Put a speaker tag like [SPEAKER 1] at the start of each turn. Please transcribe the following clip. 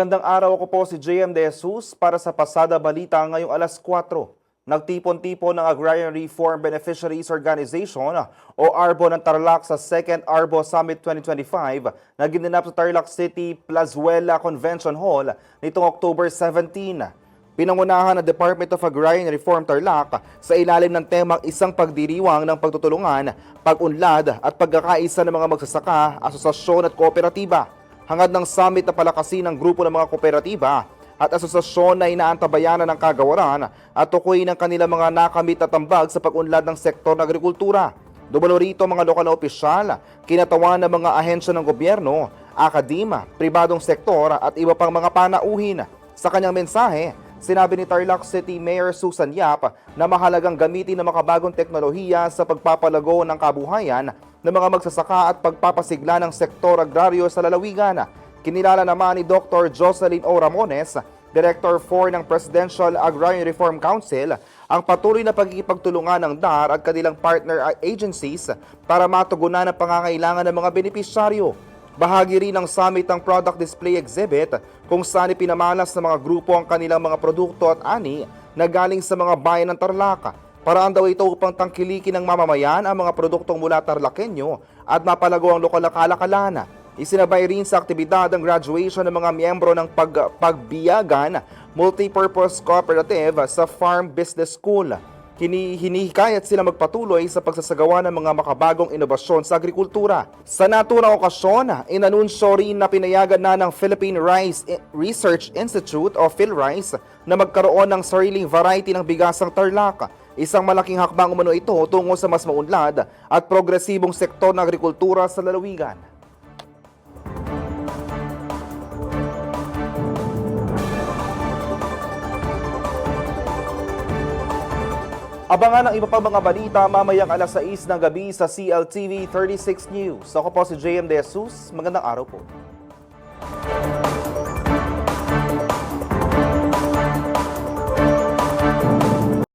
[SPEAKER 1] Magandang araw ako po si JM De Jesus para sa Pasada Balita ngayong alas 4. Nagtipon-tipon ng Agrarian Reform Beneficiaries Organization o ARBO ng Tarlac sa 2nd ARBO Summit 2025 na ginanap sa Tarlac City Plazuela Convention Hall nitong October 17. Pinangunahan ng Department of Agrarian Reform Tarlac sa ilalim ng temang isang pagdiriwang ng pagtutulungan, pag-unlad at pagkakaisa ng mga magsasaka, asosasyon at kooperatiba. Hangad ng summit na palakasin ng grupo ng mga kooperatiba at asosasyon na inaantabayanan ng kagawaran at tukoy ng kanilang mga nakamit at tambag sa pag-unlad ng sektor ng agrikultura. Dumalo rito ang mga lokal na opisyal, kinatawan ng mga ahensya ng gobyerno, akadema, pribadong sektor at iba pang mga panauhin. Sa kanyang mensahe, sinabi ni Tarlac City Mayor Susan Yap na mahalagang gamitin ng makabagong teknolohiya sa pagpapalago ng kabuhayan ng mga magsasaka at pagpapasigla ng sektor agraryo sa lalawigan. Kinilala naman ni Dr. Jocelyn O. Ramones, Director 4 ng Presidential Agrarian Reform Council, ang patuloy na pagkikipagtulungan ng DAR at kanilang partner agencies para matugunan ang pangangailangan ng mga benepisyaryo. Bahagi rin ng summit ang product display exhibit kung saan ipinamalas ng mga grupo ang kanilang mga produkto at ani na galing sa mga bayan ng Tarlac. Paraan daw ito upang tangkilikin ng mamamayan ang mga produktong mula Tarlakenyo at mapalago ang lokal na kalakalan. Isinabay rin sa aktibidad ang graduation ng mga miyembro ng pag pagbiyagan Multipurpose Cooperative sa Farm Business School. Hini hinihikayat sila magpatuloy sa pagsasagawa ng mga makabagong inobasyon sa agrikultura. Sa naturang okasyon, inanunsyo rin na pinayagan na ng Philippine Rice I- Research Institute o PhilRice na magkaroon ng sariling variety ng bigasang tarlac. Isang malaking hakbang umano ito tungo sa mas maunlad at progresibong sektor ng agrikultura sa lalawigan. Abangan ang iba pang mga balita mamayang alas 6 ng gabi sa CLTV 36 News. Ako po si JM De Jesus. Magandang araw po.